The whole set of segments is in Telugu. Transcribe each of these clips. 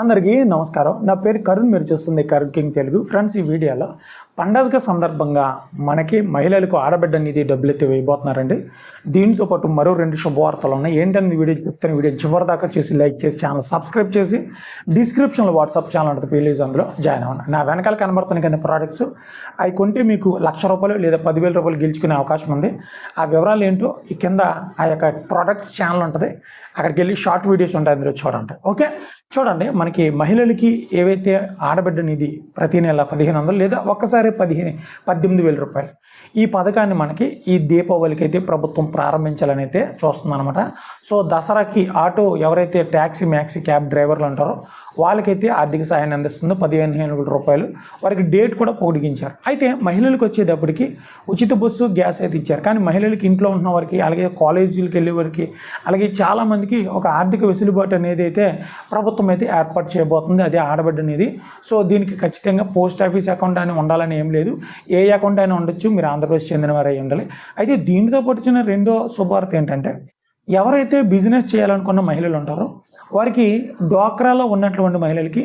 అందరికీ నమస్కారం. నా పేరు కరుణ్. మీరు చూస్తుంది కరుణ్ కింగ్ తెలుగు. ఫ్రెండ్స్ ఈ వీడియోలో పండగ సందర్భంగా మనకి మహిళలకు ఆడబిడ్డ నిధి డబ్బులు ఎత్తి వేయబోతున్నారండి. దీంతో పాటు మరో రెండు శుభవార్తలు ఉన్నాయి. ఏంటని వీడియో చెప్తాను వీడియో చివరి దాకా చేసి లైక్ చేసి ఛానల్ సబ్స్క్రైబ్ చేసి డిస్క్రిప్షన్లో వాట్సాప్ ఛానల్ ఉంటుంది. ప్లీజ్ అందులో జాయిన్ అవ్వండి. నా వెనకాల కనబడుతున్న కింద ప్రోడక్ట్స్ అవి కొంటే మీకు లక్ష రూపాయలు లేదా పదివేల రూపాయలు గెలుచుకునే అవకాశం ఉంది. ఆ వివరాలు ఏంటో ఈ కింద ఆ యొక్క ప్రోడక్ట్స్ ఛానల్ ఉంటుంది. అక్కడికి వెళ్ళి షార్ట్ వీడియోస్ ఉంటాయి. అందులో చూడండి. ఓకే? చూడండి మనకి మహిళలకి ఏవైతే ఆడబిడ్డ నిధి ప్రతి నెల పదిహేను వందలు లేదా ఒక్కసారి పదిహేను పద్దెనిమిది వేల రూపాయలు ఈ పథకాన్ని మనకి ఈ దీపావళికి అయితే ప్రభుత్వం ప్రారంభించాలని అయితే చూస్తుందన్నమాట. సో దసరాకి ఆటో ఎవరైతే ట్యాక్సీ మ్యాక్సీ క్యాబ్ డ్రైవర్లు అంటారో వాళ్ళకైతే ఆర్థిక సహాయాన్ని అందిస్తుంది పదిహేను వేల రూపాయలు. వారికి డేట్ కూడా పొడిగించారు. అయితే మహిళలకు వచ్చేటప్పటికి ఉచిత బస్సు గ్యాస్ అయితే ఇచ్చారు. కానీ మహిళలకి ఇంట్లో ఉన్న వారికి అలాగే కాలేజీలకు వెళ్ళే వారికి అలాగే చాలామందికి ఒక ఆర్థిక వెసులుబాటు అనేది అయితే ప్రభుత్వం అయితే ఏర్పాటు చేయబోతుంది. అదే ఆడబిడ్డ అనేది. సో దీనికి ఖచ్చితంగా పోస్ట్ ఆఫీస్ అకౌంట్ అని ఉండాలని ఏం లేదు. ఏ అకౌంట్ అయినా ఉండొచ్చు. మీరు ఆంధ్రప్రదేశ్ చెందిన వారు ఉండాలి. అయితే దీనితో పాటు రెండో శుభవార్త ఏంటంటే ఎవరైతే బిజినెస్ చేయాలనుకున్న మహిళలు ఉంటారో వారికి డ్వాక్రాలో ఉన్నటువంటి మహిళలకి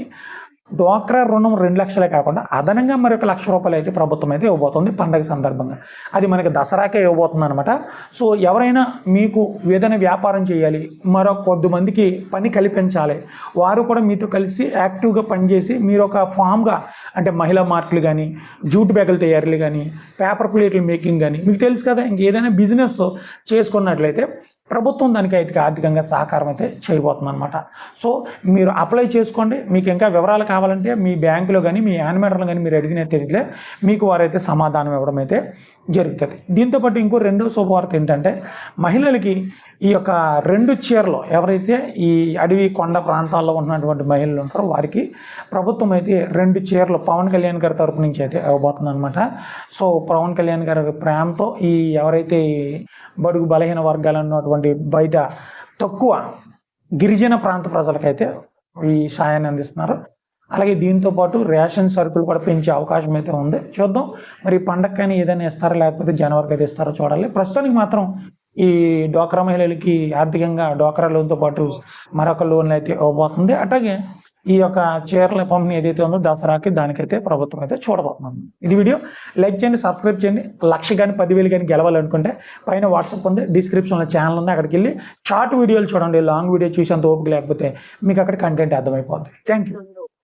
డ్వాక్రా రుణం రెండు లక్షలే కాకుండా అదనంగా మరి ఒక లక్ష రూపాయలు అయితే ప్రభుత్వం అయితే ఇవ్వబోతుంది పండగ సందర్భంగా. అది మనకి దసరాకే ఇవ్వబోతుంది అనమాట సో ఎవరైనా మీకు ఏదైనా వ్యాపారం చేయాలి మరో కొద్ది మందికి పని కల్పించాలి వారు కూడా మీతో కలిసి యాక్టివ్గా పనిచేసి మీరు ఒక ఫామ్గా అంటే మహిళా మార్కులు కానీ జూట్ బ్యాగులు తయారీలు కానీ పేపర్ ప్లేట్ల మేకింగ్ కానీ మీకు తెలుసు కదా ఇంక ఏదైనా బిజినెస్ చేసుకున్నట్లయితే ప్రభుత్వం దానికి అయితే ఆర్థికంగా సహకారం అయితే చేయబోతుంది అనమాట సో మీరు అప్లై చేసుకోండి మీకు ఇంకా వివరాలు కావాలంటే మీ బ్యాంకులో కానీ మీ యానిమేటర్లో కానీ మీరు అడిగిన తిరిగిలే మీకు వారైతే సమాధానం ఇవ్వడం అయితే జరుగుతుంది. దీంతోపాటు ఇంకో రెండో శుభవార్త ఏంటంటే మహిళలకి ఈ యొక్క రెండు చీరలు ఎవరైతే ఈ అడవి కొండ ప్రాంతాల్లో ఉన్నటువంటి మహిళలు ఉంటారో వారికి ప్రభుత్వం అయితే రెండు చీరలు పవన్ కళ్యాణ్ గారి తరపు నుంచి అయితే ఇవ్వబోతుంది అనమాట సో పవన్ కళ్యాణ్ గారి ప్రేమతో ఈ ఎవరైతే బడుగు బలహీన వర్గాలు ఉన్నటువంటి బయట తక్కువ గిరిజన ప్రాంత ప్రజలకైతే ఈ సాయాన్ని అందిస్తున్నారు. అలాగే దీంతో పాటు రేషన్ సరుకులు కూడా పెంచే అవకాశం అయితే ఉంది. చూద్దాం. మరి పండగకైనా ఏదైనా ఇస్తారా? లేకపోతే జనవరికి అయితే ఇస్తారో చూడాలి. ప్రస్తుతానికి మాత్రం ఈ డోక్రా మహిళలకి ఆర్థికంగా డోక్రా లోన్తో పాటు మరొక లోన్లు అయితే ఇవ్వబోతుంది. అట్లాగే ఈ యొక్క చీరల పంపిణీ ఏదైతే ఉందో దసరాకి దానికైతే ప్రభుత్వం అయితే చూడబోతున్నాం ఇది వీడియో. లైక్ చేయండి సబ్స్క్రైబ్ చేయండి. లక్ష కానీ పదివేలు కానీ గెలవాలనుకుంటే పైన వాట్సాప్ ఉంది డిస్క్రిప్షన్లో ఛానల్ ఉంది అక్కడికి వెళ్ళి షార్ట్ వీడియోలు చూడండి. లాంగ్ వీడియో చూసేంత ఓపిక లేకపోతే మీకు అక్కడ కంటెంట్ అర్థమైపోతుంది థ్యాంక్ యూ.